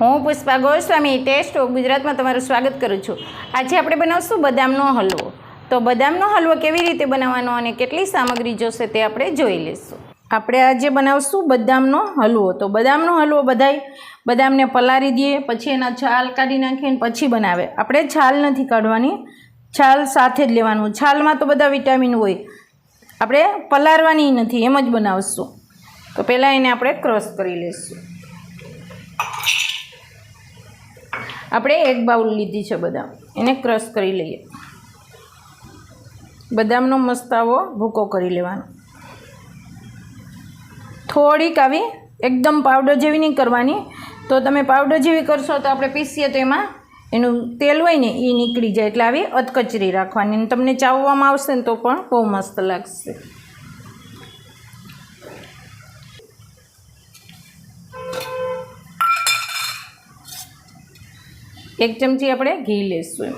હું Pushpa Goswami test of ગુજરાતમાં તમારું સ્વાગત કરું છું. આજે આપણે બનાવશું બદામનો હલવો. તો બદામનો હલવો કેવી રીતે બનાવવાનો અને કેટલી સામગ્રી જોશે તે આપણે જોઈ લઈશું. આપણે આજે બનાવશું બદામનો હલવો. તો બદામનો હલવો બધાય બદામને પલાળી દઈએ, પછી એના છાલ કાઢી નાખીને પછી બનાવે. આપણે છાલ નથી કાઢવાની. છાલ સાથે જ લેવાનું. છાલમાં તો બધા વિટામિન હોય. આપણે પલાળવાની નથી, એમ જ બનાવશું. તો પહેલાં એને આપણે ક્રોસ કરી લઈશું. આપણે એક બાઉલ લીધી છે બદામ. એને ક્રશ કરી લઈએ. બદામનો મસ્તાવો ભૂકો કરી લેવાનો. થોડીક આવી એકદમ પાવડર જેવી નહીં કરવાની. તો તમે પાવડર જેવી કરશો તો આપણે પીસીએ તો એમાં એનું તેલ હોય ને એ નીકળી જાય. એટલે આવી અધકચરી રાખવાની. તમને ચાવવામાં આવશે ને તો પણ બહુ મસ્ત લાગશે. એક ચમચી આપણે ઘી લઈશું એમ.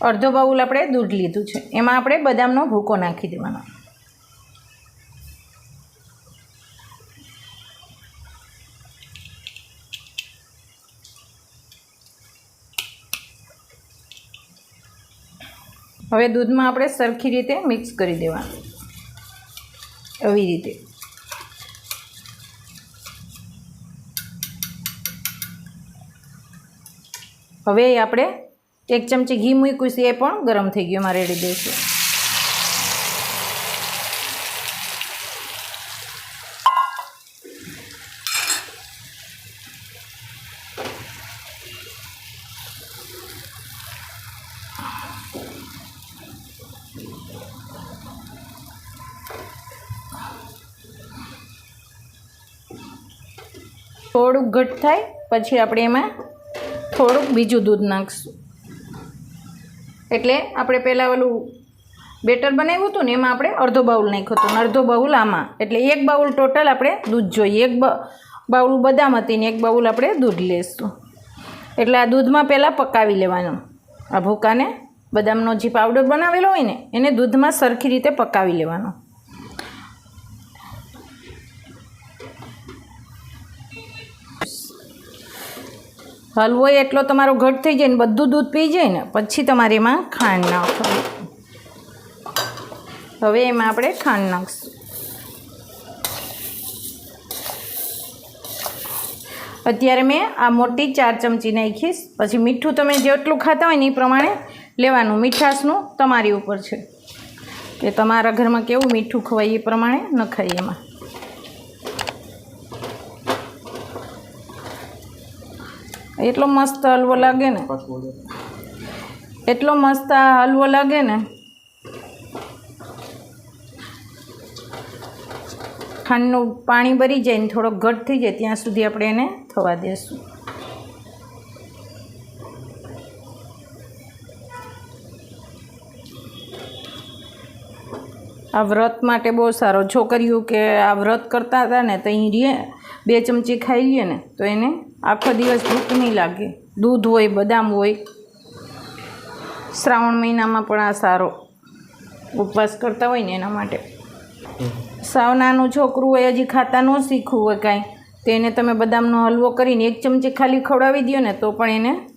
અડધો બાઉલ આપણે દૂધ લીધું છે. એમાં આપણે બદામનો ભૂકો નાખી દેવાનો. હવે દૂધમાં આપણે સરખી રીતે મિક્સ કરી દેવાનું. આવી રીતે. હવે આપણે એક ચમચી ઘી મૂક્યું છે, એ પણ ગરમ થઈ ગયું, એમાં રેડી દઈશું. થોડુંક ઘટ થાય, પછી આપણે એમાં થોડુંક બીજું દૂધ નાખીશું. એટલે આપણે પહેલાં ઓલું બેટર બનાવ્યું હતું ને, એમાં આપણે અડધો બાઉલ નાખ્યો હતો. અડધો બાઉલ આમાં. એટલે એક બાઉલ ટોટલ આપણે દૂધ જોઈએ. એક બાઉલ બદામ હતી ને એક બાઉલ આપણે દૂધ લઈશું એટલે આ દૂધમાં પહેલાં પકાવી લેવાનું. આ ભૂકાને બદામનો જે પાવડર બનાવેલો હોય ને, એને દૂધમાં સરખી રીતે પકાવી લેવાનો. હલવો એટલો તમારો ઘટ થઈ જાય ને બધું દૂધ પી જાય ને, પછી તમારે એમાં ખાંડ નાખો હવે એમાં આપણે ખાંડ નાખીશું. અત્યારે મેં આ મોટી ચાર ચમચી નાખીશ પછી મીઠું તમે જેટલું ખાતા હોય ને એ પ્રમાણે લેવાનું. મીઠાશનું તમારી ઉપર છે. કે તમારા ઘરમાં કેવું મીઠું ખવાય એ પ્રમાણે નખાય એમાં. એટલો મસ્ત હલવો લાગે ને? એટલો મસ્ત આ હલવો લાગે ને? ખાંડનું પાણી ભરી જાય ને થોડોક ઘટ થઈ જાય ત્યાં સુધી આપણે એને થવા દઈશું આ વ્રત માટે બહુ સારો. છોકરીઓ કે આ વ્રત કરતા હતા ને તો અહીં રીએ બે ચમચી ખાઈ લઈએ ને તો એને આખો દિવસ ભૂખ નહીં લાગે. દૂધ હોય, બદામ હોય. શ્રાવણ મહિનામાં પણ આ સારો ઉપવાસ કરતા હોય ને એના માટે. સાવ નાનું છોકરું હોય, હજી ખાતા ન શીખવું હોય કાંઈ. તો એને તમે બદામનો હલવો કરીને એક ચમચી ખાલી ખવડાવી દો ને તો પણ એને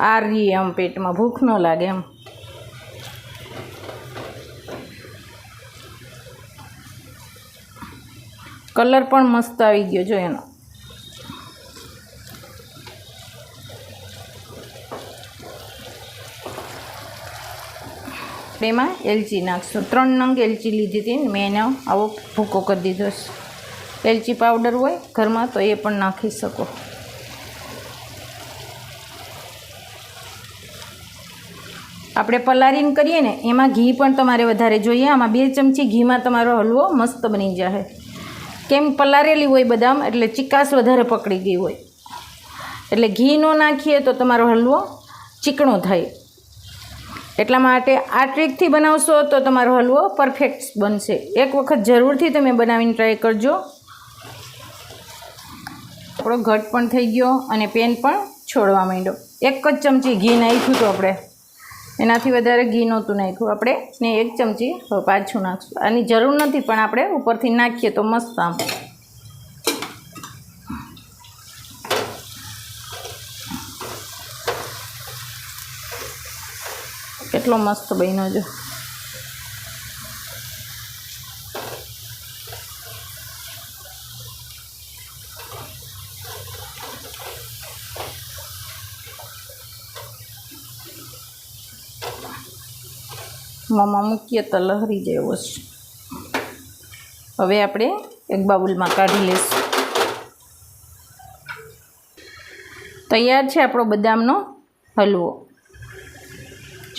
આર આમ પેટમાં. ભૂખ ન લાગે એમ. કલર પણ મસ્ત આવી ગયો જો એનો. એમાં એલચી નાખશું. ત્રણ નંગ એલચી લીધી હતી મેં એનો આવો ભૂકો કરી દીધો છે. એલચી પાવડર હોય ઘરમાં તો એ પણ નાખી શકો. આપણે પલારીને કરીએ ને, એમાં ઘી પણ તમારે વધારે જોઈએ. આમાં બે ચમચી ઘીમાં તમારો હલવો મસ્ત બની જાય કેમ પલારેલી હોય બદામ, એટલે ચિકાસ વધારે પકડી ગઈ હોય. એટલે ઘી ન નાખીએ તો તમારો હલવો ચીકણો થાય. એટલા માટે આ ટ્રીકથી બનાવશો તો તમારો હલવો પરફેક્ટ બનશે. એક વખત જરૂરથી તમે બનાવીને ટ્રાય કરજો. આપણો ઘટ પણ થઈ ગયો અને પેન પણ છોડવા માંડ્યો. એક જ ચમચી ઘી નાખ્યું હતું આપણે. એનાથી વધારે ઘી નહોતું નાખ્યું. આપણે ને એક ચમચી પાછું નાખશું. આની જરૂર નથી, પણ આપણે ઉપરથી નાખીએ તો મસ્ત આમ. કેટલો મસ્ત બન્યો જો. મોંમાં મૂકીએ તો લહરી જેવો છે હવે આપણે એક બાઉલમાં કાઢી લઈશું. તૈયાર છે આપણો બદામનો હલવો.